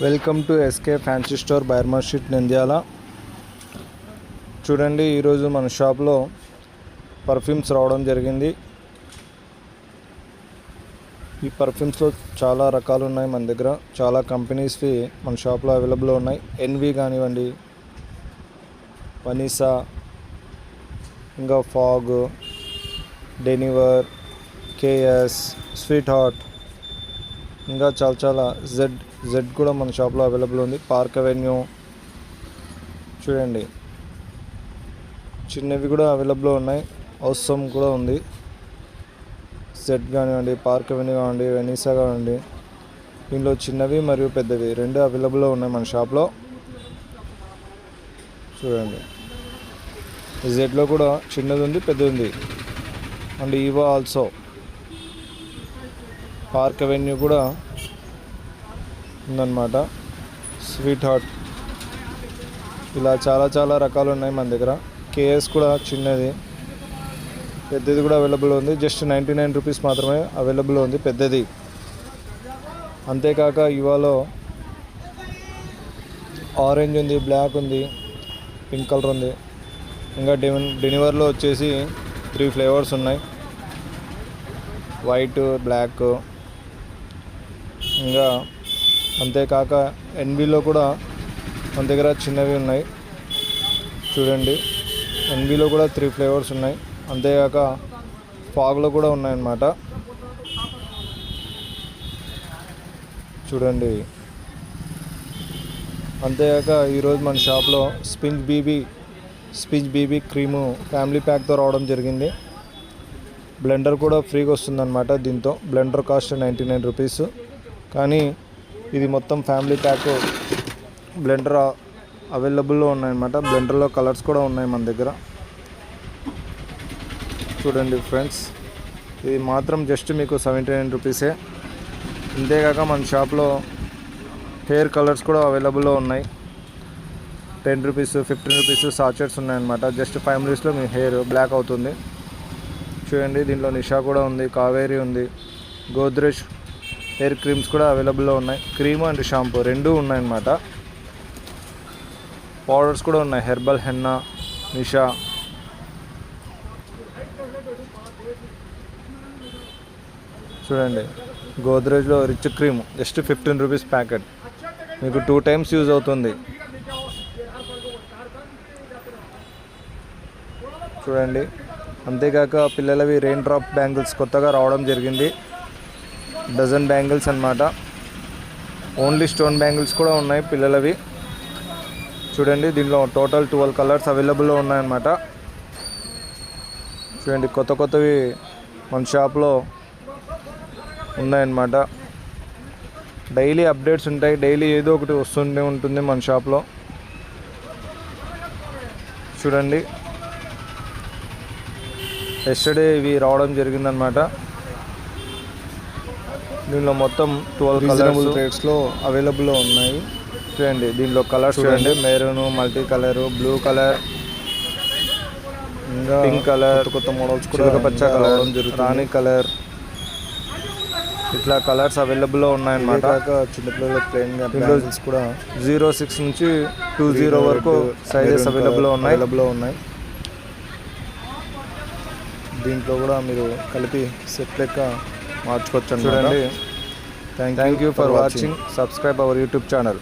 Welcome to SK fancy store బైర్మా street Nandyal. చూడండి ఈరోజు మన షాప్లో పర్ఫ్యూమ్స్ రావడం జరిగింది. ఈ పర్ఫ్యూమ్స్లో చాలా రకాలు ఉన్నాయి మన దగ్గర. చాలా కంపెనీస్వి మన షాప్లో అవైలబుల్ ఉన్నాయి. ఎన్వి కానివ్వండి వనీసా ఇంకా Fogg Denver KS sweet heart ఇంకా చాలా చాలా జెడ్ జెడ్ కూడా మన షాప్లో అవైలబుల్ ఉంది. పార్క్ అవెన్యూ చూడండి. చిన్నవి కూడా అవైలబుల్ ఉన్నాయి. అవసరం కూడా ఉంది. జెడ్ కానివ్వండి పార్క్ అవెన్యూ కానివ్వండి వెనీసా కానివ్వండి. దీనిలో చిన్నవి మరియు పెద్దవి రెండు అవైలబుల్లో ఉన్నాయి మన షాప్లో. చూడండి. జెడ్లో కూడా చిన్నది ఉంది పెద్దది ఉంది. అండ్ ఈవో ఆల్సో పార్క్ అవెన్యూ కూడా ఉందన్నమాట. స్వీట్ హార్ట్ ఇలా చాలా చాలా రకాలు ఉన్నాయి మన దగ్గర. కేఎస్ కూడా చిన్నది. పెద్దది కూడా అవైలబుల్ ఉంది. జస్ట్ నైంటీ నైన్ రూపీస్ మాత్రమే అవైలబుల్ ఉంది పెద్దది. అంతేకాక ఇవాలో ఆరెంజ్ ఉంది బ్లాక్ ఉంది పింక్ కలర్ ఉంది. ఇంకా డెన్ డెనివర్లో వచ్చేసి త్రీ ఫ్లేవర్స్ ఉన్నాయి. White black. ఇంకా అంతేకాక ఎన్బిలో కూడా మన దగ్గర చిన్నవి ఉన్నాయి. చూడండి ఎన్బిలో కూడా త్రీ ఫ్లేవర్స్ ఉన్నాయి. అంతేకాక ఫాగ్లో కూడా ఉన్నాయన్నమాట. చూడండి అంతేకాక ఈరోజు మన షాప్లో Spinz BB Spinz BB cream family ప్యాక్తో రావడం జరిగింది. బ్లెండర్ కూడా ఫ్రీగా వస్తుందన్నమాట దీంతో. Blender cost ninety nine rupees. కానీ ఇది మొత్తం ఫ్యామిలీ ప్యాక్ బ్లెండర్ అవైలబుల్లో ఉన్నాయన్నమాట. బ్లెండర్లో కలర్స్ కూడా ఉన్నాయి మన దగ్గర. చూడండి ఫ్రెండ్స్ ఇది మాత్రం జస్ట్ మీకు సెవెంటీ నైన్ రూపీసే. అంతేకాక మన షాప్లో హెయిర్ కలర్స్ కూడా అవైలబుల్లో ఉన్నాయి. Ten rupees fifteen rupees sachets ఉన్నాయన్నమాట. జస్ట్ ఫైవ్ మినిట్స్లో మీ హెయిర్ బ్లాక్ అవుతుంది. చూడండి దీంట్లో నిషా కూడా ఉంది కావేరి ఉంది గోద్రేజ్ హెయిర్ క్రీమ్స్ కూడా అవైలబుల్లో ఉన్నాయి. క్రీమ్ అండ్ షాంపూ రెండు ఉన్నాయన్నమాట. పౌడర్స్ కూడా ఉన్నాయి. Herbal henna Nisha. చూడండి. గోద్రేజ్లో rich cream. Just fifteen rupees packet. మీకు టూ టైమ్స్ యూజ్ అవుతుంది. చూడండి. అంతేకాక పిల్లలవి రెయిన్ డ్రాప్ బ్యాంగిల్స్ కొత్తగా రావడం జరిగింది. డజన్ బ్యాంగిల్స్ అనమాట ఓన్లీ స్టోన్ బ్యాంగిల్స్ కూడా ఉన్నాయి పిల్లలవి. చూడండి దీనిలో టోటల్ ట్వెల్వ్ కలర్స్ అవైలబుల్లో ఉన్నాయన్నమాట. చూడండి కొత్త కొత్తవి మన షాప్లో ఉన్నాయన్నమాట. డైలీ అప్డేట్స్ ఉంటాయి. డైలీ ఏదో ఒకటి వస్తుండే ఉంటుంది మన షాప్లో. చూడండి. ఎస్టర్డే ఇవి రావడం జరిగిందనమాట దీనిలో మొత్తం ట్వెల్వ్ కలర్స్ రేట్స్లో అవైలబుల్లో ఉన్నాయి. చూడండి దీనిలో కలర్స్ చూడండి. Maroon multi colour blue colour ఇంకా పింక్ కలర్ కొత్త మోడల్స్ కూడా పచ్చ కలర్ రాణి కలర్ ఇట్లా కలర్స్ అవైలబుల్లో ఉన్నాయన్నమాట. చిన్నపిల్లల ప్లేన్ కూడా జీరో సిక్స్ నుంచి టూ జీరో వరకు సైజెస్ అవైలబుల్లో ఉన్నాయి. అవైలబుల్లో ఉన్నాయి. దీంట్లో కూడా మీరు కలిపి సెట్ లెక్క మార్చుకోవచ్చు చూడండి. Thank you for watching subscribe our YouTube channel